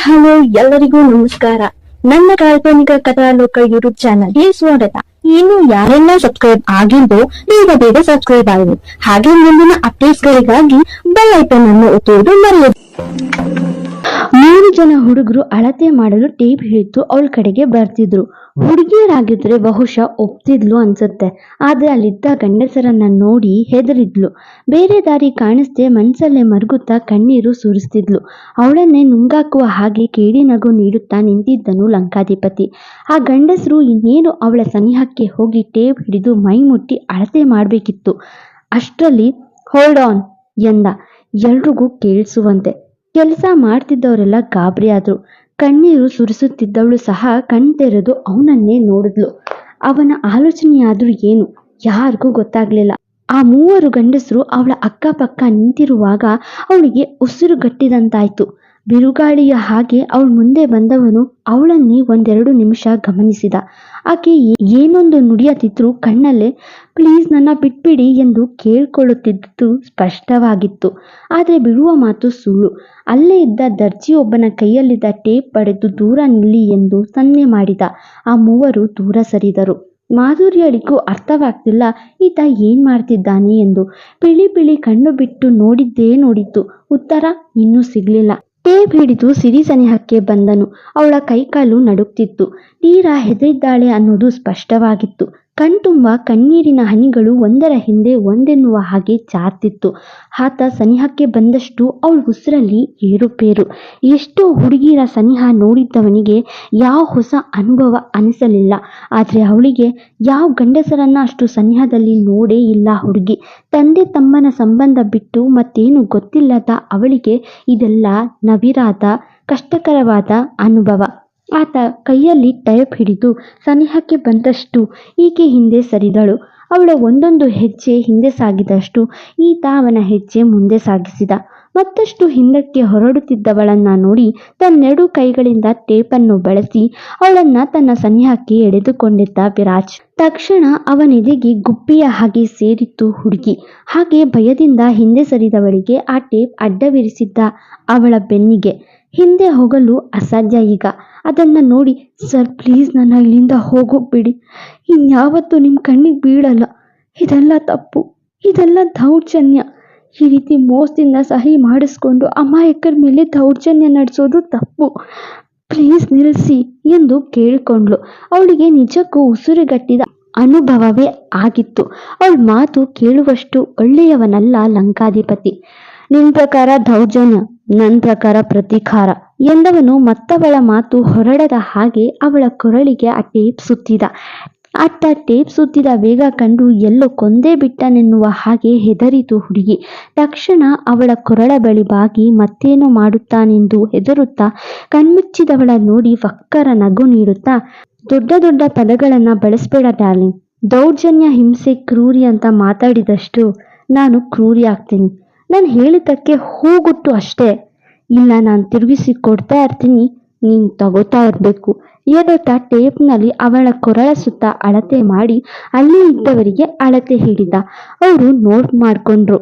Hello, ಎಲ್ಲರಿಗೂ ನಮಸ್ಕಾರ. ನನ್ನ ಕಾಲ್ಪನಿಕ ಕಥಾಲೋಕ ಯೂಟ್ಯೂಬ್ ಚಾನಲ್ಗೆ ಸ್ವಾಗತ. ಇನ್ನು ಯಾರೆಲ್ಲ ಸಬ್ಸ್ಕ್ರೈಬ್ ಆಗಿದ್ದೋ ಬೇಗ ಬೇಗ ಸಬ್ಸ್ಕ್ರೈಬ್ ಆಗಿದೆ ಹಾಗೆ ಮುಂದಿನ ಅಪ್ಡೇಟ್ಸ್ ಗಳಿಗಾಗಿ ಬೆಲ್ ಐಕನ್ ಅನ್ನು ಒತ್ತುವುದು ಮರೆಯದು. ಮೂರು ಜನ ಹುಡುಗರು ಅಳತೆ ಮಾಡಲು ಟೇಪ್ ಹಿಡಿದು ಅವಳ ಕಡೆಗೆ ಬರ್ತಿದ್ರು. ಹುಡುಗಿಯರಾಗಿದ್ರೆ ಬಹುಶಃ ಒಪ್ತಿದ್ಲು ಅನ್ಸುತ್ತೆ. ಆದ್ರೆ ಅಲ್ಲಿದ್ದ ಗಂಡಸರನ್ನ ನೋಡಿ ಹೆದರಿದ್ಲು. ಬೇರೆ ದಾರಿ ಕಾಣಿಸ್ದೆ ಮನ್ಸಲ್ಲೇ ಮರುಗುತ್ತಾ ಕಣ್ಣೀರು ಸುರಿಸ್ತಿದ್ಲು. ಅವಳನ್ನೇ ನುಂಗಾಕುವ ಹಾಗೆ ಕೇಡಿ ನಗು ನೀಡುತ್ತಾ ನಿಂತಿದ್ದನು ಲಂಕಾಧಿಪತಿ. ಆ ಗಂಡಸರು ಇನ್ನೇನು ಅವಳ ಸನಿಹಕ್ಕೆ ಹೋಗಿ ಟೇಪ್ ಹಿಡಿದು ಮೈ ಮುಟ್ಟಿ ಅಳತೆ ಮಾಡಬೇಕಿತ್ತು. ಅಷ್ಟರಲ್ಲಿ ಹೋಲ್ಡ್ ಆನ್ ಎಂದ. ಎಲ್ರಿಗೂ ಕೇಳಿಸುವಂತೆ. ಕೆಲಸ ಮಾಡ್ತಿದ್ದವರೆಲ್ಲ ಗಾಬರಿಯಾದ್ರು ಕಣ್ಣೀರು ಸುರಿಸುತ್ತಿದ್ದವಳು ಸಹ ಕಣ್ತೆರೆದು ಅವನನ್ನೇ ನೋಡಿದ್ಲು. ಅವನ ಆಲೋಚನೆಯಾದ್ರೂ ಏನು? ಯಾರಿಗೂ ಗೊತ್ತಾಗ್ಲಿಲ್ಲ. ಆ ಮೂವರು ಗಂಡಸರು ಅವಳ ಅಕ್ಕಪಕ್ಕ ನಿಂತಿರುವಾಗ ಅವಳಿಗೆ ಉಸಿರು ಗಟ್ಟಿದಂತಾಯ್ತು ಬಿರುಗಾಳಿಯ ಹಾಗೆ ಅವಳ ಮುಂದೆ ಬಂದವನು ಅವಳನ್ನೇ ಒಂದೆರಡು ನಿಮಿಷ ಗಮನಿಸಿದ. ಆಕೆ ಏನೊಂದು ನುಡಿಯತಿದ್ರು ಕಣ್ಣಲ್ಲೇ, ಪ್ಲೀಸ್ ನನ್ನ ಬಿಟ್ಬಿಡಿ ಎಂದು ಕೇಳ್ಕೊಳ್ಳುತ್ತಿದ್ದುದು ಸ್ಪಷ್ಟವಾಗಿತ್ತು. ಆದರೆ ಬಿಡುವ ಮಾತು ಸುಳ್ಳು. ಅಲ್ಲೇ ಇದ್ದ ದರ್ಜಿಯೊಬ್ಬನ ಕೈಯಲ್ಲಿದ್ದ ಟೇಪ್ ಪಡೆದು ದೂರ ನಿಲ್ಲಿ ಎಂದು ಸನ್ನೆ ಮಾಡಿದ. ಆ ಮೂವರು ದೂರ ಸರಿದರು. ಮಾಧುರ್ಯಳಿಗೂ ಅರ್ಥವಾಗ್ತಿಲ್ಲ, ಈತ ಏನ್ ಮಾಡ್ತಿದ್ದಾನೆ? ಎಂದು. ಬಿಳಿ ಬಿಳಿ ಕಣ್ಣು ಬಿಟ್ಟು ನೋಡಿದ್ದೇ ನೋಡಿತ್ತು ಉತ್ತರ ಇನ್ನೂ ಸಿಗ್ಲಿಲ್ಲ. ಟೇಪ್ ಹಿಡಿದು ಸಿರಿ ಸನಿಹಕ್ಕೆ ಬಂದನು. ಅವಳ ಕೈಕಾಲು ನಡುಗ್ತಿತ್ತು ತೀರಾ ಹೆದರಿದ್ದಾಳೆ ಅನ್ನೋದು ಸ್ಪಷ್ಟವಾಗಿತ್ತು. ಕಣ್ತುಂಬ ಕಣ್ಣೀರಿನ ಹನಿಗಳು ಒಂದರ ಹಿಂದೆ ಒಂದೆನ್ನುವ ಹಾಗೆ ಜಾರ್ತಿತ್ತು ಆತ ಸನಿಹಕ್ಕೆ ಬಂದಷ್ಟು ಅವಳ ಉಸಿರಲ್ಲಿ ಏರುಪೇರು. ಎಷ್ಟೋ ಹುಡುಗಿಯರ ಸನಿಹ ನೋಡಿದ್ದವನಿಗೆ ಯಾವ ಹೊಸ ಅನುಭವ ಅನಿಸಲಿಲ್ಲ. ಆದರೆ ಅವಳಿಗೆ ಯಾವ ಗಂಡಸರನ್ನ ಅಷ್ಟು ಸನಿಹದಲ್ಲಿ ನೋಡೇ ಇಲ್ಲ ಹುಡುಗಿ. ತಂದೆ ತಮ್ಮನ ಸಂಬಂಧ ಬಿಟ್ಟು ಮತ್ತೇನು ಗೊತ್ತಿಲ್ಲದ ಅವಳಿಗೆ ಇದೆಲ್ಲ ನವಿರಾದ, ಕಷ್ಟಕರವಾದ ಅನುಭವ. ಆತ ಕೈಯಲ್ಲಿ ಟೈಪ್ ಹಿಡಿದು ಸನಿಹಕ್ಕೆ ಬಂದಷ್ಟು ಈಕೆ ಹಿಂದೆ ಸರಿದಳು. ಅವಳ ಒಂದೊಂದು ಹೆಜ್ಜೆ ಹಿಂದೆ ಸಾಗಿದಷ್ಟು ಈತ ಅವನ ಹೆಜ್ಜೆ ಮುಂದೆ ಸಾಗಿಸಿದ. ಮತ್ತಷ್ಟು ಹಿಂದಕ್ಕೆ ಹೊರಡುತ್ತಿದ್ದವಳನ್ನ ನೋಡಿ ತನ್ನೆರಡು ಕೈಗಳಿಂದ ಟೇಪನ್ನು ಬಳಸಿ ಅವಳನ್ನ ತನ್ನ ಸನಿಹಕ್ಕೆ ಎಳೆದುಕೊಂಡಿದ್ದ ವಿರಾಜ್ ತಕ್ಷಣ ಅವನೆದೆಗೆ ಗುಬ್ಬಿಯ ಹಾಗೆ ಸೇರಿತ್ತು ಹುಡುಗಿ. ಹಾಗೆ ಭಯದಿಂದ ಹಿಂದೆ ಸರಿದವಳಿಗೆ ಆ ಟೇಪ್ ಅಡ್ಡವಿರಿಸಿದ್ದ ಅವಳ ಬೆನ್ನಿಗೆ. ಹಿಂದೆ ಹೋಗಲು ಅಸಾಧ್ಯ ಈಗ. ಅದನ್ನ ನೋಡಿ, ಸರ್ ಪ್ಲೀಸ್ ನನ್ನ ಇಲ್ಲಿಂದ ಹೋಗೋಗ್ಬಿಡಿ. ಇನ್ಯಾವತ್ತೂ ನಿಮ್ಮ ಕಣ್ಣಿಗೆ ಬೀಳಲ್ಲ. ಇದೆಲ್ಲ ತಪ್ಪು. ಇದೆಲ್ಲ ದೌರ್ಜನ್ಯ. ಈ ರೀತಿ ಮೋಸದಿಂದ ಸಹಿ ಮಾಡಿಸ್ಕೊಂಡು ಅಮಾಯಕರ ಮೇಲೆ ದೌರ್ಜನ್ಯ ನಡೆಸೋದು ತಪ್ಪು. ಪ್ಲೀಸ್ ನಿಲ್ಲಿಸಿ ಎಂದು ಕೇಳಿಕೊಂಡ್ಳು. ಅವಳಿಗೆ ನಿಜಕ್ಕೂ ಉಸಿರುಗಟ್ಟಿದ ಅನುಭವವೇ ಆಗಿತ್ತು. ಅವಳ ಮಾತು ಕೇಳುವಷ್ಟು ಒಳ್ಳೆಯವನಲ್ಲ ಲಂಕಾಧಿಪತಿ. ನಿನ್ನ ಪ್ರಕಾರ ದೌರ್ಜನ್ಯ ನನ್ನ ಪ್ರಕಾರ ಪ್ರತೀಕಾರ. ಎಂದವನು ಮತ್ತವಳ ಮಾತು ಹೊರಡದ ಹಾಗೆ ಅವಳ ಕೊರಳಿಗೆ ಆ ಟೇಪ್ ಸುತ್ತಿದ ಅತ್ತ ಟೇಪ್ ಸುತ್ತಿದ ವೇಗ ಕಂಡು ಎಲ್ಲೋ ಕೊಂದೇ ಬಿಟ್ಟನೆನ್ನುವ ಹಾಗೆ ಹೆದರಿತು ಹುಡುಗಿ. ತಕ್ಷಣ ಅವಳ ಕೊರಳ ಬಳಿ ಬಾಗಿ ಮತ್ತೇನು ಮಾಡುತ್ತಾನೆಂದು ಹೆದರುತ್ತಾ ಕಣ್ಮುಚ್ಚಿದವಳ ನೋಡಿ ವಕ್ಕರ ನಗು ನೀಡುತ್ತಾ, ದೊಡ್ಡ ದೊಡ್ಡ ಪದಗಳನ್ನು ಬಳಸಬೇಡ ಡಾರ್ಲಿಂಗ್ ದೌರ್ಜನ್ಯ, ಹಿಂಸೆ, ಕ್ರೂರಿ ಅಂತ ಮಾತಾಡಿದಷ್ಟು ನಾನು ಕ್ರೂರಿ ಆಗ್ತೀನಿ. ನಾನು ಹೇಳಿದ್ದಕ್ಕೆ ಹೂಗುಟ್ಟು ಅಷ್ಟೇ. ಇಲ್ಲ, ನಾನು ತಿರುಗಿಸಿ ಕೊಡ್ತಾ ಇರ್ತೀನಿ. ನೀನು ತಗೋತಾ ಇರಬೇಕು ಎನ್ನುತ್ತಾ ಟೇಪ್ನಲ್ಲಿ ಅವಳ ಕೊರಳ ಸುತ್ತ ಅಳತೆ ಮಾಡಿ ಅಲ್ಲಿ ಇದ್ದವರಿಗೆ ಅಳತೆ ಹಿಡಿದ ಅವರು ನೋಟ್ ಮಾಡಿಕೊಂಡ್ರು.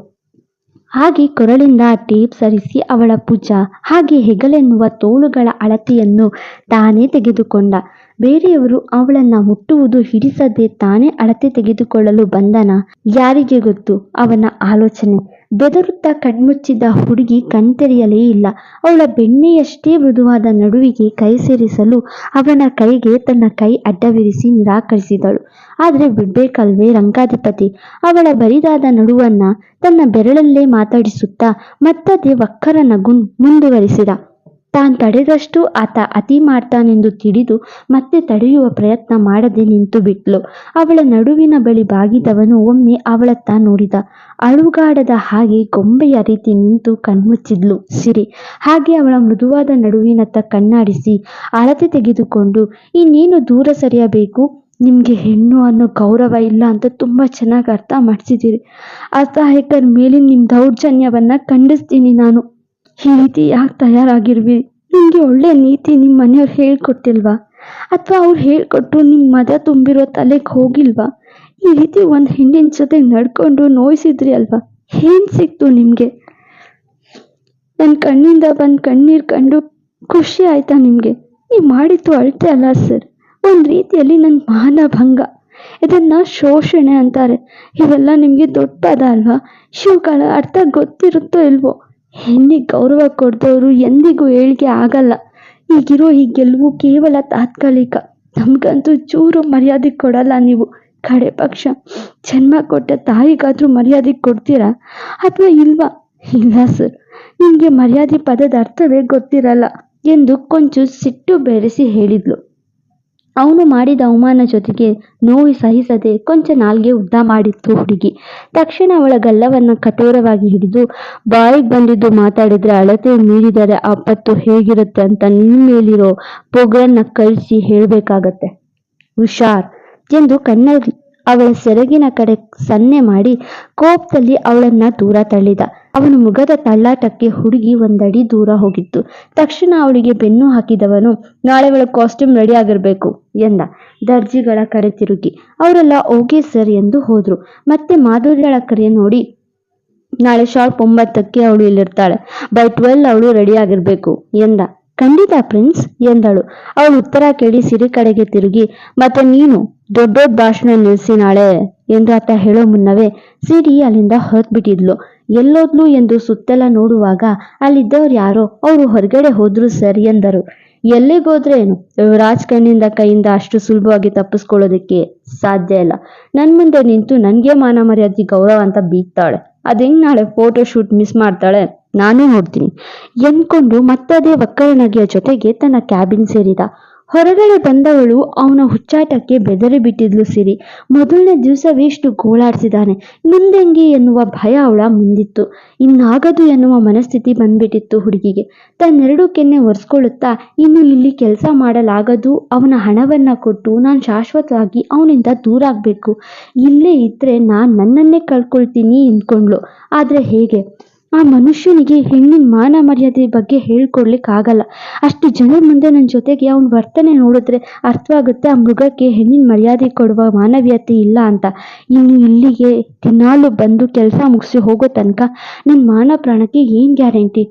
ಹಾಗೆ ಕೊರಳಿಂದ ಟೇಪ್ ಸರಿಸಿ ಅವಳ ಭುಜ, ಹಾಗೆ ಹೆಗಲೆನ್ನುವ ತೋಳುಗಳ ಅಳತೆಯನ್ನು ತಾನೇ ತೆಗೆದುಕೊಂಡ. ಬೇರೆಯವರು ಅವಳನ್ನ ಮುಟ್ಟುವುದು ಹಿಡಿಸದೆ ತಾನೇ ಅಳತೆ ತೆಗೆದುಕೊಳ್ಳಲು ಬಂದನ? ಯಾರಿಗೆ ಗೊತ್ತು? ಅವನ ಆಲೋಚನೆ. ಬೆದರುತ್ತಾ ಕಣ್ಮುಚ್ಚಿದ್ದ ಹುಡುಗಿ ಕಣ್ತೆರೆಯಲೇ ಇಲ್ಲ. ಅವಳ ಬೆಣ್ಣೆಯಷ್ಟೇ ಮೃದುವಾದ ನಡುವಿಗೆ ಕೈ ಸೇರಿಸಲು ಅವನ ಕೈಗೆ ತನ್ನ ಕೈ ಅಡ್ಡವಿರಿಸಿ ನಿರಾಕರಿಸಿದಳು. ಆದರೆ ಬಿಡ್ಬೇಕಲ್ವೇ ರಂಗಾಧಿಪತಿ? ಅವಳ ಬರಿದಾದ ನಡುವನ್ನ ತನ್ನ ಬೆರಳಲ್ಲೇ ಮಾತಾಡಿಸುತ್ತಾ ಮತ್ತದೇ ವಕ್ಕರ ನಗು ಮುಂದುವರಿಸಿದ. ತಾನ್ ತಡೆದಷ್ಟು ಆತ ಅತಿ ಮಾಡ್ತಾನೆಂದು ತಿಳಿದು ಮತ್ತೆ ತಡೆಯುವ ಪ್ರಯತ್ನ ಮಾಡದೆ ನಿಂತು ಬಿಟ್ಲು. ಅವಳ ನಡುವಿನ ಬಳಿ ಬಾಗಿದವನು ಒಮ್ಮೆ ಅವಳತ್ತ ನೋಡಿದ. ಅಳುಗಾಡದ ಹಾಗೆ ಗೊಂಬೆಯ ರೀತಿ ನಿಂತು ಕಣ್ಮುಚ್ಚಿದ್ಲು. ಸಿರಿ, ಹಾಗೆ ಅವಳ ಮೃದುವಾದ ನಡುವಿನತ್ತ ಕಣ್ಣಾಡಿಸಿ ಅಳತೆ ತೆಗೆದುಕೊಂಡು, ಇನ್ನೇನು ದೂರ ಸರಿಯಬೇಕು? ನಿಮಗೆ ಹೆಣ್ಣು ಅನ್ನೋ ಗೌರವ ಇಲ್ಲ ಅಂತ ತುಂಬ ಚೆನ್ನಾಗಿ ಅರ್ಥ ಮಾಡಿಸಿದ್ದೀರಿ. ಅಸಹಾಯಕರ ಮೇಲಿನ ನಿಮ್ಮ ದೌರ್ಜನ್ಯವನ್ನ ಖಂಡಿಸ್ತೀನಿ ನಾನು. ಈ ರೀತಿ ಯಾಕೆ ತಯಾರಾಗಿರ್ವಿ ನಿಮಗೆ ಒಳ್ಳೆ ನೀತಿ ನಿಮ್ಮ ಮನೆಯವ್ರು ಹೇಳ್ಕೊಟ್ಟಿಲ್ವಾ? ಅಥವಾ ಅವ್ರು ಹೇಳ್ಕೊಟ್ರು ನಿಮ್ಮ ಮದ ತುಂಬಿರೋ ತಲೆಗೆ ಹೋಗಿಲ್ವಾ? ಈ ರೀತಿ ಒಂದು ಹೆಣ್ಣಿನ ಜೊತೆ ನಡ್ಕೊಂಡು ನೋಯಿಸಿದ್ರಿ ಅಲ್ವಾ? ಏನು ಸಿಕ್ತು ನಿಮಗೆ? ನನ್ನ ಕಣ್ಣಿಂದ ಬಂದು ಕಣ್ಣೀರು ಕಂಡು ಖುಷಿ ಆಯ್ತಾ ನಿಮಗೆ? ನೀವು ಮಾಡಿದ್ದು ಅಳತೆ ಅಲ್ಲ ಸರ್. ಒಂದು ರೀತಿಯಲ್ಲಿ ನನ್ನ ಮಾನಭಂಗ. ಇದನ್ನ ಶೋಷಣೆ ಅಂತಾರೆ. ಇವೆಲ್ಲ ನಿಮಗೆ ದೊಡ್ಡ ಪದ ಅಲ್ವಾ ಇವುಗಳ ಅರ್ಥ ಗೊತ್ತಿರುತ್ತೋ ಇಲ್ವೋ? ಹೆಣ್ಣಿಗೆ ಗೌರವ ಕೊಡ್ದವರು ಎಂದಿಗೂ ಏಳಿಗೆ ಆಗಲ್ಲ. ಈಗಿರೋ ಈ ಗೆಲುವು ಕೇವಲ ತಾತ್ಕಾಲಿಕ. ನಮಗಂತೂ ಚೂರು ಮರ್ಯಾದೆ ಕೊಡಲ್ಲ ನೀವು. ಕಡೆ ಪಕ್ಷ, ಜನ್ಮ ಕೊಟ್ಟ ತಾಯಿಗಾದ್ರೂ ಮರ್ಯಾದೆ ಕೊಡ್ತೀರಾ? ಅಥವಾ ಇಲ್ವಾ? ಇಲ್ಲ ಸರ್, ನಿಮಗೆ ಮರ್ಯಾದೆ ಪದದ ಅರ್ಥವೇ ಗೊತ್ತಿರಲ್ಲ ಎಂದು ಕೊಂಚ ಸಿಟ್ಟು ಬೆರೆಸಿ ಹೇಳಿದ್ಲು. ಅವನು ಮಾಡಿದ ಅವಮಾನ ಜೊತೆಗೆ ನೋವು ಸಹಿಸದೆ ಕೊಂಚ ನಾಲ್ಗೆ ಉದ್ದ ಮಾಡಿತ್ತು ಹುಡುಗಿ. ತಕ್ಷಣ ಅವಳ ಗಲ್ಲವನ್ನು ಕಠೋರವಾಗಿ ಹಿಡಿದು ಬಾಯಿಗೆ ಬಂದಿದ್ದು ಮಾತಾಡಿದ್ರೆ ಅಳತೆ ಮೀರಿದರೆ ಆಪತ್ತು ಹೇಗಿರುತ್ತೆ ಅಂತ ನಿನ್ನ ಮೇಲಿರೋ ಪೊಗರನ್ನ ಕಳಿಸಿ ಹೇಳಬೇಕಾಗತ್ತೆ. ಹುಷಾರ್ ಎಂದು ಕಣ್ಣಲ್ಲಿ ಅವಳ ಸೆರಗಿನ ಕಡೆ ಸನ್ನೆ ಮಾಡಿ ಕೋಪದಲ್ಲಿ ಅವಳನ್ನ ದೂರ ತಳ್ಳಿದ. ಅವನ ಮುಗದ ತಳ್ಳಾಟಕ್ಕೆ ಹುಡುಗಿ ಒಂದಡಿ ದೂರ ಹೋಗಿತ್ತು. ತಕ್ಷಣ ಅವಳಿಗೆ ಬೆನ್ನು ಹಾಕಿದವನು, ನಾಳೆ ಅವಳ ಕಾಸ್ಟ್ಯೂಮ್ ರೆಡಿ ಆಗಿರ್ಬೇಕು ಎಂದ. ದರ್ಜಿಗಳ ಕಡೆ ತಿರುಗಿ. ಅವರೆಲ್ಲ, ಓಕೆ ಸರ್ ಎಂದು ಹೋದ್ರು. ಮತ್ತೆ ಮಾಧುರ್ಯಳ ಕರೆ ನೋಡಿ, ನಾಳೆ ಶಾರ್ಪ್ ಒಂಬತ್ತಕ್ಕೆ ಅವಳು ಇಲ್ಲಿರ್ತಾಳೆ. ಬೈ ಟ್ವೆಲ್ ಅವಳು ರೆಡಿ ಆಗಿರ್ಬೇಕು ಎಂದ. ಖಂಡಿತ ಪ್ರಿನ್ಸ್ ಎಂದಳು. ಅವಳು ಉತ್ತರ ಕೇಳಿ ಸಿರಿ ಕಡೆಗೆ ತಿರುಗಿ, ಮತ್ತೆ ನೀನು ದೊಡ್ಡ ದೊಡ್ಡ ಭಾಷಣ ನಿಲ್ಲಿಸಿ ನಾಳೆ ಎಂದು ಆತ ಹೇಳೋ ಮುನ್ನವೇ ಸಿರಿ ಅಲ್ಲಿಂದ ಹೊರಟ್ಬಿಟ್ಟಿದ್ಲು. ಎಲ್ಲೋದ್ಲು ಎಂದು ಸುತ್ತೆಲ್ಲ ನೋಡುವಾಗ ಅಲ್ಲಿದ್ದವ್ರು ಯಾರೋ, ಅವರು ಹೊರಗಡೆ ಹೋದ್ರು ಸರ್ ಎಂದರು. ಎಲ್ಲಿಗೋದ್ರೆ ಏನು? ಯುವರಾಜ್ ಕಣ್ಣಿಂದ ಕೈಯಿಂದ ಅಷ್ಟು ಸುಲಭವಾಗಿ ತಪ್ಪಿಸ್ಕೊಳ್ಳೋದಕ್ಕೆ ಸಾಧ್ಯ ಇಲ್ಲ. ನನ್ನ ಮುಂದೆ ನಿಂತು ನನಗೆ ಮಾನ ಮರ್ಯಾದೆ ಗೌರವ ಅಂತ ಬೀಗ್ತಾಳೆ. ಅದೆಂಗ್ ನಾಳೆ ಫೋಟೋ ಶೂಟ್ ಮಿಸ್ ಮಾಡ್ತಾಳೆ? ನಾನೇ ನೋಡ್ತೀನಿ. ಎಂದ್ಕೊಂಡು ಮತ್ತದೇ ಒಕ್ಕರಣಗೆಯ ಜೊತೆಗೆ ತನ್ನ ಕ್ಯಾಬಿನ್ ಸೇರಿದ. ಹೊರಗಡೆ ಬಂದವಳು ಅವನ ಹುಚ್ಚಾಟಕ್ಕೆ ಬೆದರಿ ಬಿಟ್ಟಿದ್ಲು ಸಿರಿ. ಮೊದಲನೇ ದಿವಸವೇ ಇಷ್ಟು ಗೋಳಾಡ್ಸಿದಾನೆ ಮುಂದೆಂಗೆ ಎನ್ನುವ ಭಯ ಅವಳ ಮುಂದಿತ್ತು. ಇನ್ನಾಗದು ಎನ್ನುವ ಮನಸ್ಥಿತಿ ಬಂದ್ಬಿಟ್ಟಿತ್ತು ಹುಡುಗಿಗೆ. ತನ್ನೆರಡು ಕೆನ್ನೆ ಒರೆಸ್ಕೊಳ್ಳುತ್ತಾ, ಇನ್ನು ಇಲ್ಲಿ ಕೆಲಸ ಮಾಡಲಾಗದು, ಅವನ ಹಣವನ್ನ ಕೊಟ್ಟು ನಾನು ಶಾಶ್ವತವಾಗಿ ಅವನಿಂದ ದೂರ ಆಗ್ಬೇಕು. ಇಲ್ಲೇ ಇದ್ರೆ ನಾನು ನನ್ನನ್ನೇ ಕಳ್ಕೊಳ್ತೀನಿ ಎಂದ್ಕೊಂಡ್ಳು. ಆದ್ರೆ ಹೇಗೆ? ಆ ಮನುಷ್ಯನಿಗೆ ಹೆಣ್ಣಿನ ಮಾನ ಮರ್ಯಾದೆ ಬಗ್ಗೆ ಹೇಳ್ಕೊಡ್ಲಿಕ್ಕಾಗಲ್ಲ. ಅಷ್ಟು ಜನರ ಮುಂದೆ ನನ್ನ ಜೊತೆಗೆ ಅವನ ವರ್ತನೆ ನೋಡಿದ್ರೆ ಅರ್ಥವಾಗುತ್ತೆ, ಆ ಮೃಗಕ್ಕೆ ಹೆಣ್ಣಿನ ಮರ್ಯಾದೆ ಕೊಡುವ ಮಾನವೀಯತೆ ಇಲ್ಲ ಅಂತ. ಇನ್ನು ಇಲ್ಲಿಗೆ ದಿನಾಲು ಬಂದು ಕೆಲಸ ಮುಗಿಸಿ ಹೋಗೋ ತನಕ ನನ್ನ ಮಾನ ಪ್ರಾಣಕ್ಕೆ ಏನು ಗ್ಯಾರಂಟಿ?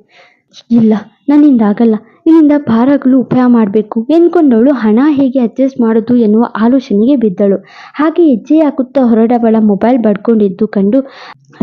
ಇಲ್ಲ, ನನ್ನಿಂದ ಆಗಲ್ಲ. ಇಲ್ಲಿಂದ ಭಾರಗಳು ಉಪಾಯ ಮಾಡಬೇಕು. ಎಂದ್ಕೊಂಡವಳು ಹಣ ಹೇಗೆ ಅಡ್ಜಸ್ಟ್ ಮಾಡೋದು ಎನ್ನುವ ಆಲೋಚನೆಗೆ ಬಿದ್ದಳು. ಹಾಗೆ ಹೆಜ್ಜೆ ಹಾಕುತ್ತಾ ಹೊರಡವಳ ಮೊಬೈಲ್ ಬಡ್ಕೊಂಡಿದ್ದು ಕಂಡು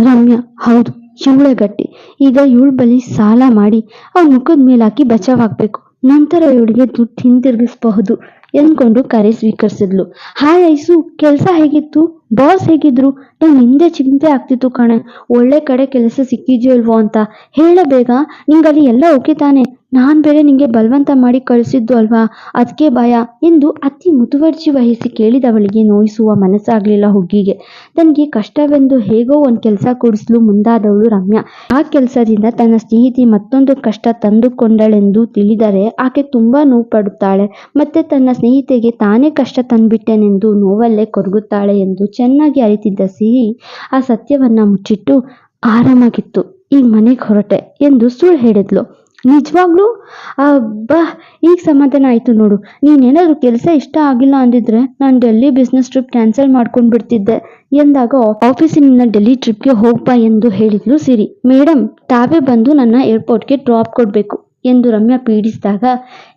ರಮ್ಯಾ, ಹೌದು ಇವಳೆ ಈಗ ಇವಳ ಬಳಿ ಸಾಲ ಮಾಡಿ ಅವ್ಳ ಮುಖದ ಮೇಲೆ ಹಾಕಿ ಬಚಾವಾಗ್ಬೇಕು ನಂತರ ಇವಳಿಗೆ ದುಡ್ಡು ಹಿಂತಿರುಗಿಸಬಹುದು. ಎಂದ್ಕೊಂಡು ಕರೆ ಸ್ವೀಕರಿಸಿದ್ಲು. ಹಾಯ್ ಐಸು, ಕೆಲಸ ಹೇಗಿತ್ತು? ಬಾಸ್ ಹೇಗಿದ್ರು? ನಂಗೆ ಹಿಂದೆ ಚಿಂತೆ ಆಗ್ತಿತ್ತು ಕಣೆ. ಒಳ್ಳೆ ಕಡೆ ಕೆಲಸ ಸಿಕ್ಕಿದ್ಯೋ ಇಲ್ವೋ ಅಂತ. ಹೇಳ ಬೇಗ. ನಿಂಗಲ್ಲಿ ಎಲ್ಲ ಓಕೆ ತಾನೆ. ನಾನ್ ಬೇರೆ ನಿಂಗೆ ಬಲವಂತ ಮಾಡಿ ಕಳಿಸಿದ್ದು ಅಲ್ವಾ? ಅದಕ್ಕೆ ಭಯ ಎಂದು ಅತಿ ಮುತುವರ್ಜಿ ವಹಿಸಿ ಕೇಳಿದವಳಿಗೆ ನೋಯಿಸುವ ಮನಸ್ಸಾಗ್ಲಿಲ್ಲ ಹುಗ್ಗಿಗೆ. ತನಗೆ ಕಷ್ಟವೆಂದು ಹೇಗೋ ಒಂದ್ ಕೆಲಸ ಕೊಡಿಸಲು ಮುಂದಾದವಳು ರಮ್ಯಾ. ಆ ಕೆಲಸದಿಂದ ತನ್ನ ಸ್ನೇಹಿತಿ ಮತ್ತೊಂದು ಕಷ್ಟ ತಂದುಕೊಂಡಳೆಂದು ತಿಳಿದರೆ ಆಕೆ ತುಂಬಾ ನೋವು ಪಡುತ್ತಾಳೆ. ಮತ್ತೆ ತನ್ನ ಸ್ನೇಹಿತೆಗೆ ತಾನೇ ಕಷ್ಟ ತಂದ್ಬಿಟ್ಟೆನೆಂದು ನೋವಲ್ಲೇ ಕೊರಗುತ್ತಾಳೆ ಎಂದು ಚೆನ್ನಾಗಿ ಅರಿತಿದ್ದ ಸಿಹಿ ಆ ಸತ್ಯವನ್ನ ಮುಚ್ಚಿಟ್ಟು ಆರಾಮಾಗಿತ್ತು. ಈಗ ಮನೆಗೆ ಹೊರಟೆ ಎಂದು ಸುಳ್ಳು ಹೇಳಿದ್ಲು. ನಿಜವಾಗ್ಲೂ? ಅಬ್ಬಾ ಈಗ ಸಮಾಧಾನ ಆಯ್ತು ನೋಡು. ನೀನೇನಾದ್ರೂ ಕೆಲಸ ಇಷ್ಟ ಆಗಿಲ್ಲ ಅಂದಿದ್ರೆ ನಾನು ಡೆಲ್ಲಿ ಬಿಸ್ನೆಸ್ ಟ್ರಿಪ್ ಕ್ಯಾನ್ಸಲ್ ಮಾಡ್ಕೊಂಡ್ ಬಿಡ್ತಿದ್ದೆ ಎಂದಾಗ ಆಫೀಸಿನಿಂದ ಡೆಲ್ಲಿ ಟ್ರಿಪ್ಗೆ ಹೋಗ್ಬಾ ಎಂದು ಹೇಳಿದ್ಲು ಸಿರಿ. ಮೇಡಮ್ ತಾವೇ ಬಂದು ನನ್ನ ಏರ್ಪೋರ್ಟ್ಗೆ ಡ್ರಾಪ್ ಕೊಡ್ಬೇಕು. ಎಂದು ರಮ್ಯಾ ಪೀಡಿಸಿದಾಗ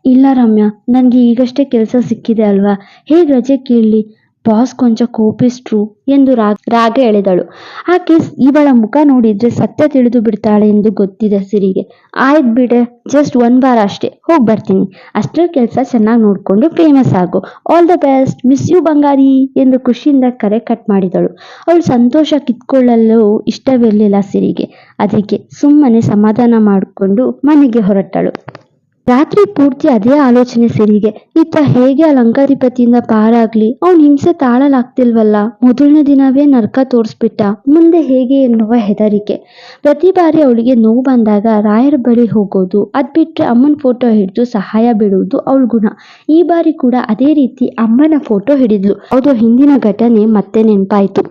ಇಲ್ಲ ರಮ್ಯಾ ನನಗೆ ಈಗಷ್ಟೇ ಕೆಲಸ ಸಿಕ್ಕಿದೆ ಅಲ್ವಾ? ಹೇಗೆ ರಜೆ ಕೇಳಲಿ ಬಾಸ್ ಕೊಂಚ ಕೋಪಿಸ್ಟ್ರು ಎಂದು ರಾಗ ಎಳೆದಳು. ಆಕೆ ಇವಳ ಮುಖ ನೋಡಿದ್ರೆ ಸತ್ಯ ತಿಳಿದು ಬಿಡ್ತಾಳೆ ಎಂದು ಗೊತ್ತಿದೆ ಸಿರಿಗೆ. ಆಯ್ತು ಬಿಡೆ, ಜಸ್ಟ್ ಒಂದ್ ಬಾರ ಅಷ್ಟೇ, ಹೋಗಿ ಬರ್ತೀನಿ. ಅಷ್ಟರ ಕೆಲಸ ಚೆನ್ನಾಗಿ ನೋಡಿಕೊಂಡು ಫೇಮಸ್ ಆಗು. All the best miss you ಬಂಗಾರಿ ಎಂದು ಖುಷಿಯಿಂದ ಕರೆ ಕಟ್ ಮಾಡಿದಳು. ಅವಳು ಸಂತೋಷ ಕಿತ್ಕೊಳ್ಳಲು ಇಷ್ಟವಿರಲಿಲ್ಲ ಸಿರಿಗೆ. ಅದಕ್ಕೆ ಸುಮ್ಮನೆ ಸಮಾಧಾನ ಮಾಡಿಕೊಂಡು ಮನೆಗೆ ಹೊರಟಳು. ರಾತ್ರಿ ಪೂರ್ತಿ ಅದೇ ಆಲೋಚನೆ ಸಿರಿಗೆ ಈತ ಹೇಗೆ ಆ ಲಂಕಾಧಿಪತಿಯಿಂದ ಪಾರಾಗ್ಲಿ? ಅವ್ನ್ ಹಿಂಸೆ ತಾಳಲಾಗ್ತಿಲ್ವಲ್ಲ? ಮೊದಲನೇ ದಿನವೇ ನರ್ಕ ತೋರಿಸ್ಬಿಟ್ಟ. ಮುಂದೆ ಹೇಗೆ ಎನ್ನುವ ಹೆದರಿಕೆ. ಪ್ರತಿ ಬಾರಿ ಅವಳಿಗೆ ನೋವು ಬಂದಾಗ ರಾಯರ ಬಳಿ ಹೋಗೋದು. ಅದ್ ಬಿಟ್ರೆ ಅಮ್ಮನ ಫೋಟೋ ಹಿಡಿದು ಸಹಾಯ ಬಿಡುವುದು ಅವಳ ಗುಣ. ಈ ಬಾರಿ ಕೂಡ ಅದೇ ರೀತಿ ಅಮ್ಮನ ಫೋಟೋ ಹಿಡಿದ್ಲು. ಅದು ಹಿಂದಿನ ಘಟನೆ ಮತ್ತೆ ನೆನಪಾಯ್ತು.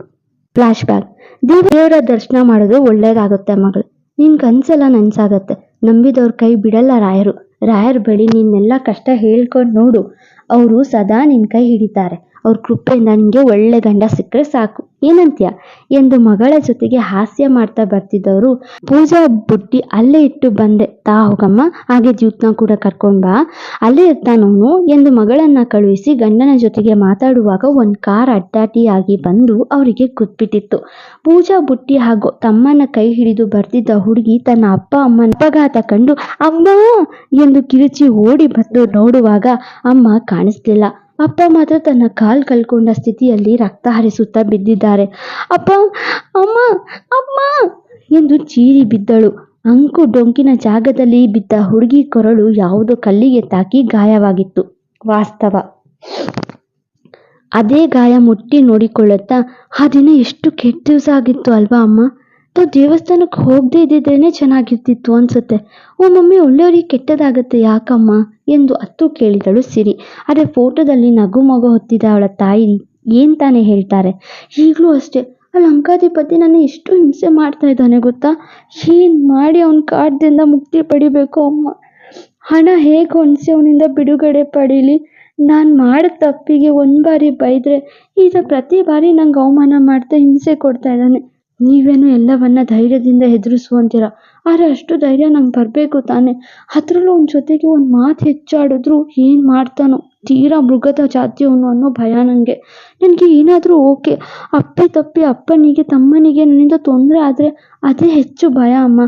Flashback. ದೇವರ ದರ್ಶನ ಮಾಡೋದು ಒಳ್ಳೇದಾಗುತ್ತೆ ಮಗಳು. ನಿನ್ ಕನ್ಸೆಲ್ಲ ನನ್ಸಾಗತ್ತೆ. ನಂಬಿದವ್ರ ಕೈ ಬಿಡಲ್ಲ ರಾಯರು. ರಾಯರ ಬಳಿ ನಿನ್ನೆಲ್ಲ ಕಷ್ಟ ಹೇಳ್ಕೊಂಡು ನೋಡು ಅವರು ಸದಾ ನಿನ್ನ ಕೈ ಹಿಡಿತಾರೆ. ಅವ್ರ ಕೃಪೆಯಿಂದ ನಿಮಗೆ ಒಳ್ಳೆ ಗಂಡ ಸಿಕ್ಕರೆ ಸಾಕು. ಏನಂತ್ಯ? ಎಂದು ಮಗಳ ಜೊತೆಗೆ ಹಾಸ್ಯ ಮಾಡ್ತಾ ಬರ್ತಿದ್ದವರು, ಪೂಜಾ ಬುಟ್ಟಿ ಅಲ್ಲೇ ಇಟ್ಟು ಬಂದೆ. ತಾ ಹೋಗಮ್ಮ, ಹಾಗೆ ಜ್ಯೂತ್ನ ಕೂಡ ಕರ್ಕೊಂಡ್ ಬಾ. ಅಲ್ಲೇ ಇರ್ತಾನವನು ಎಂದು ಮಗಳನ್ನ ಕಳುಹಿಸಿ ಗಂಡನ ಜೊತೆಗೆ ಮಾತಾಡುವಾಗ ಒಂದು ಕಾರ್ ಅಡ್ಡಾಟಿಯಾಗಿ ಬಂದು ಅವರಿಗೆ ಕುತ್ಬಿಟ್ಟಿತ್ತು ಪೂಜಾ ಬುಟ್ಟಿ ಹಾಗೂ ತಮ್ಮನ ಕೈ ಹಿಡಿದು ಬರ್ತಿದ್ದ ಹುಡುಗಿ ತನ್ನ ಅಪ್ಪ ಅಮ್ಮನ ಅಪಘಾತ ಕಂಡು, ಅಮ್ಮ! ಎಂದು ಕಿರುಚಿ ಓಡಿ ಬಂದು ನೋಡುವಾಗ ಅಮ್ಮ ಕಾಣಿಸ್ಲಿಲ್ಲ. ಅಪ್ಪ ಮಾತ್ರ ತನ್ನ ಕಾಲ್ ಕಳ್ಕೊಂಡ ಸ್ಥಿತಿಯಲ್ಲಿ ರಕ್ತ ಹರಿಸುತ್ತಾ ಬಿದ್ದಿದ್ದಾರೆ. ಅಪ್ಪ, ಅಮ್ಮ ಅಮ್ಮ ಎಂದು ಚೀರಿ ಬಿದ್ದಳು. ಅಂಕು ಡೊಂಕಿನ ಜಾಗದಲ್ಲಿ ಬಿದ್ದ ಹುಡುಗಿ ಕೊರಳು ಯಾವುದೋ ಕಲ್ಲಿಗೆ ತಾಕಿ ಗಾಯವಾಗಿತ್ತು. ವಾಸ್ತವ. ಅದೇ ಗಾಯ ಮುಟ್ಟಿ ನೋಡಿಕೊಳ್ಳುತ್ತಾ, ಆ ದಿನ ಎಷ್ಟು ಕೆಟ್ಟ ದಿವಸ ಆಗಿತ್ತು ಅಲ್ವಾ ಅಮ್ಮ? ದೇವಸ್ಥಾನಕ್ಕೆ ಹೋಗದೇ ಇದ್ದಿದ್ದೇನೆ ಚೆನ್ನಾಗಿರ್ತಿತ್ತು ಅನ್ಸುತ್ತೆ. ಓ, ಮಮ್ಮಿ, ಒಳ್ಳೆಯವ್ರಿಗೆ ಕೆಟ್ಟದಾಗುತ್ತೆ ಯಾಕಮ್ಮ? ಎಂದು ಅತ್ತು ಕೇಳಿದಳು ಸಿರಿ. ಅದೇ ಫೋಟೋದಲ್ಲಿ ನಗು ಮಗು ಹೊತ್ತಿದ ಅವಳ ತಾಯಿ ಏನ್ ತಾನೇ ಹೇಳ್ತಾರೆ? ಈಗಲೂ ಅಷ್ಟೇ. ಆ ಲಂಕಾಧಿಪತಿ ನನ್ನ ಎಷ್ಟು ಹಿಂಸೆ ಮಾಡ್ತಾ ಇದ್ದಾನೆ ಗೊತ್ತಾ? ಏನ್ ಮಾಡಿ ಅವನ ಕಾಟದಿಂದ ಮುಕ್ತಿ ಪಡಿಬೇಕು ಅಮ್ಮ? ಹಣ ಹೇಗೆ ಹೊಂದಿಸಿ ಅವನಿಂದ ಬಿಡುಗಡೆ ಪಡೀಲಿ? ನಾನು ಮಾಡಿದ ತಪ್ಪಿಗೆ ಒಂದು ಬಾರಿ ಬೈದ್ರೆ ಈಗ ಪ್ರತಿ ಬಾರಿ ನಂಗೆ ಅವಮಾನ ಮಾಡ್ತಾ ಹಿಂಸೆ ಕೊಡ್ತಾ ಇದ್ದಾನೆ. ನೀವೇನು ಎಲ್ಲವನ್ನ ಧೈರ್ಯದಿಂದ ಹೆದರಿಸುವಂತೀರ. ಆದರೆ ಅಷ್ಟು ಧೈರ್ಯ ನಂಗೆ ಬರಬೇಕು ತಾನೆ. ಅದರಲ್ಲೂ ಅವನ ಜೊತೆಗೆ ಒಂದು ಮಾತು ಹೆಚ್ಚಾಡಿದ್ರು ಏನು ಮಾಡ್ತಾನೋ, ತೀರಾ ಮೃಗದ ಜಾತಿಯವನು ಅನ್ನೋ ಭಯ ನನಗೆ ನನಗೆ ಏನಾದರೂ ಓಕೆ. ಅಪ್ಪಿ ತಪ್ಪಿ ಅಪ್ಪನಿಗೆ, ತಮ್ಮನಿಗೆ ನನ್ನಿಂದ ತೊಂದರೆ ಆದರೆ ಅದೇ ಹೆಚ್ಚು ಭಯ ಅಮ್ಮ.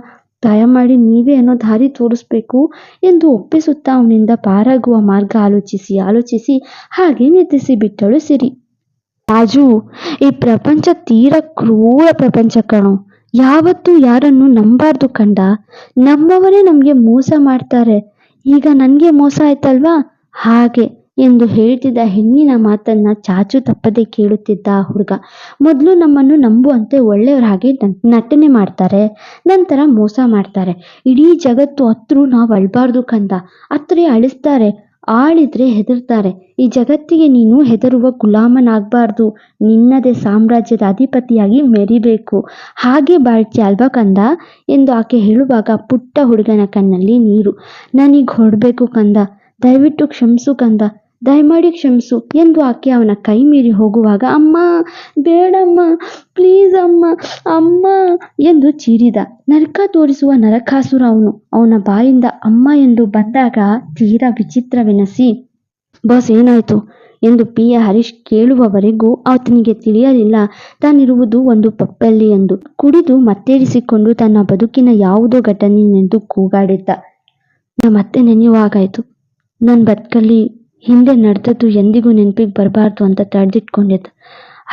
ದಯಮಾಡಿ ನೀವೇ ಅನ್ನೋ ದಾರಿ ತೋರಿಸ್ಬೇಕು ಎಂದು ಒಪ್ಪಿಸುತ್ತಾ ಅವನಿಂದ ಪಾರಾಗುವ ಮಾರ್ಗ ಆಲೋಚಿಸಿ ಆಲೋಚಿಸಿ ಹಾಗೆ ನಿದ್ರಿಸಿ ಬಿಟ್ಟಳು ಸಿರಿ. ರಾಜು ಈ ಪ್ರಪಂಚ ತೀರ ಕ್ರೂರ ಪ್ರಪಂಚ ಕಣೋ. ಯಾವತ್ತೂ ಯಾರನ್ನು ನಂಬಾರ್ದು ಕಂಡ. ನಮ್ಮವರೇ ನಮಗೆ ಮೋಸ ಮಾಡ್ತಾರೆ. ಈಗ ನನಗೆ ಮೋಸ ಆಯ್ತಲ್ವಾ? ಹಾಗೆ ಎಂದು ಹೇಳ್ತಿದ್ದ ಹೆಣ್ಣಿನ ಮಾತನ್ನ ಚಾಚು ತಪ್ಪದೆ ಕೇಳುತ್ತಿದ್ದ ಆ ಹುಡುಗ. ಮೊದಲು ನಮ್ಮನ್ನು ನಂಬುವಂತೆ ಒಳ್ಳೆಯವ್ರ ಹಾಗೆ ನಟನೆ ಮಾಡ್ತಾರೆ, ನಂತರ ಮೋಸ ಮಾಡ್ತಾರೆ. ಇಡೀ ಜಗತ್ತು ಹತ್ರು ನಾವು ಅಳ್ಬಾರ್ದು ಕಂದ. ಹತ್ರೆ ಅಳಿಸ್ತಾರೆ. ಆಳಿದ್ರೆ ಹೆದರ್ತಾರೆ. ಈ ಜಗತ್ತಿಗೆ ನೀನು ಹೆದರುವ ಗುಲಾಮನಾಗಬಾರ್ದು. ನಿನ್ನದೇ ಸಾಮ್ರಾಜ್ಯದ ಅಧಿಪತಿಯಾಗಿ ಮೆರಿಬೇಕು. ಹಾಗೆ ಬಾಳ್ತಿ ಅಲ್ವಾ ಕಂದ? ಎಂದು ಆಕೆ ಹೇಳುವಾಗ ಪುಟ್ಟ ಹುಡುಗನ ಕಣ್ಣಲ್ಲಿ ನೀರು. ನನಗೆ ಹೊಡ್ಬೇಕು ಕಂದ. ದಯವಿಟ್ಟು ಕ್ಷಮಿಸು ಕಂದ. ದಯಮಾಡಿ ಕ್ಷಮಿಸು ಎಂದು ಆಕೆ ಅವನ ಕೈ ಮೀರಿ ಹೋಗುವಾಗ, ಅಮ್ಮ, ಬೇಡಮ್ಮ ಪ್ಲೀಸ್ ಅಮ್ಮ ಅಮ್ಮ ಎಂದು ಚೀರಿದ ನರಕ ತೋರಿಸುವ ನರಕಾಸುರ ಅವನು. ಅವನ ಬಾಯಿಂದ ಅಮ್ಮ ಎಂದು ಬಂದಾಗ ತೀರಾ ವಿಚಿತ್ರವೆನಿಸಿ ಬಾಸ್, ಏನಾಯ್ತು? ಎಂದು ಪಿಯ ಹರೀಶ್ ಕೇಳುವವರೆಗೂ ಆತನಿಗೆ ತಿಳಿಯಲಿಲ್ಲ. ತಾನಿರುವುದು ಒಂದು ಪಪ್ಪಲ್ಲಿ ಎಂದು ಕುಡಿದು ಮತ್ತೇರಿಸಿಕೊಂಡು ತನ್ನ ಬದುಕಿನ ಯಾವುದೋ ಘಟನೆ ಎಂದು ಕೂಗಾಡಿದ್ದ. ನಮ್ಮ ಮತ್ತೆ ನೆನೆಯುವಾಗಾಯ್ತು ನನ್ನ ಬದುಕಲ್ಲಿ ಹಿಂದೆ ನಡೆದದ್ದು ಎಂದಿಗೂ ನೆನಪಿಗೆ ಬರಬಾರ್ದು ಅಂತ ತಡೆದಿಟ್ಕೊಂಡಿದ್ದ.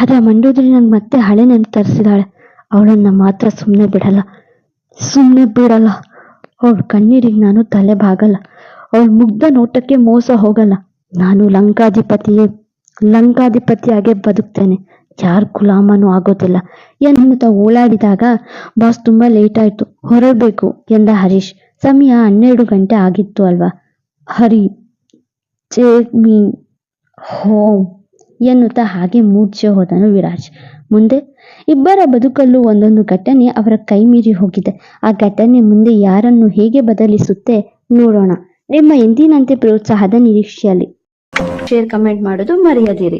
ಆದರೆ ಮಂಡೋದ್ರಿ ನಂಗೆ ಮತ್ತೆ ಹಳೆ ನೆನಪು ತರಿಸಿದಾಳೆ. ಅವಳನ್ನ ಮಾತ್ರ ಸುಮ್ಮನೆ ಬಿಡಲ್ಲ. ಸುಮ್ಮನೆ ಬಿಡಲ್ಲ. ಅವಳ ಕಣ್ಣೀರಿಗೆ ನಾನು ತಲೆ ಬಾಗಲ್ಲ. ಅವಳ ಮುಗ್ಧ ನೋಟಕ್ಕೆ ಮೋಸ ಹೋಗಲ್ಲ. ನಾನು ಲಂಕಾಧಿಪತಿಯೇ, ಲಂಕಾಧಿಪತಿಯಾಗೆ ಬದುಕ್ತೇನೆ. ಯಾರ ಗುಲಾಮನೂ ಆಗೋದಿಲ್ಲ. ಎನ್ನುತ್ತ ಓಲಾಡಿದಾಗ ಬಾಸ್ ತುಂಬಾ ಲೇಟ್ ಆಯ್ತು. ಹೊರಡಬೇಕು ಎಂದ ಹರೀಶ್. ಸಮಯ ಹನ್ನೆರಡು ಗಂಟೆ ಆಗಿತ್ತು ಅಲ್ವಾ? ಹರಿ ಟೇಕ್ ಮೀ ಹೋಮ್ ಎನ್ನುತ್ತಾ ಹಾಗೆ ಮೂರ್ಛೆ ಹೋದನು ವಿರಾಜ್ ಮುಂದೆ ಇಬ್ಬರ ಬದುಕಲ್ಲೂ ಒಂದೊಂದು ಘಟನೆ ಅವರ ಕೈ ಮೀರಿ ಹೋಗಿದೆ ಆ ಘಟನೆ ಮುಂದೆ ಯಾರನ್ನು ಹೇಗೆ ಬದಲಿಸುತ್ತೆ ನೋಡೋಣ ನಿಮ್ಮ ಎಂದಿನಂತೆ ಪ್ರೋತ್ಸಾಹದ ನಿರೀಕ್ಷೆಯಲ್ಲಿ ಶೇರ್ ಕಮೆಂಟ್ ಮಾಡೋದು ಮರೆಯದಿರಿ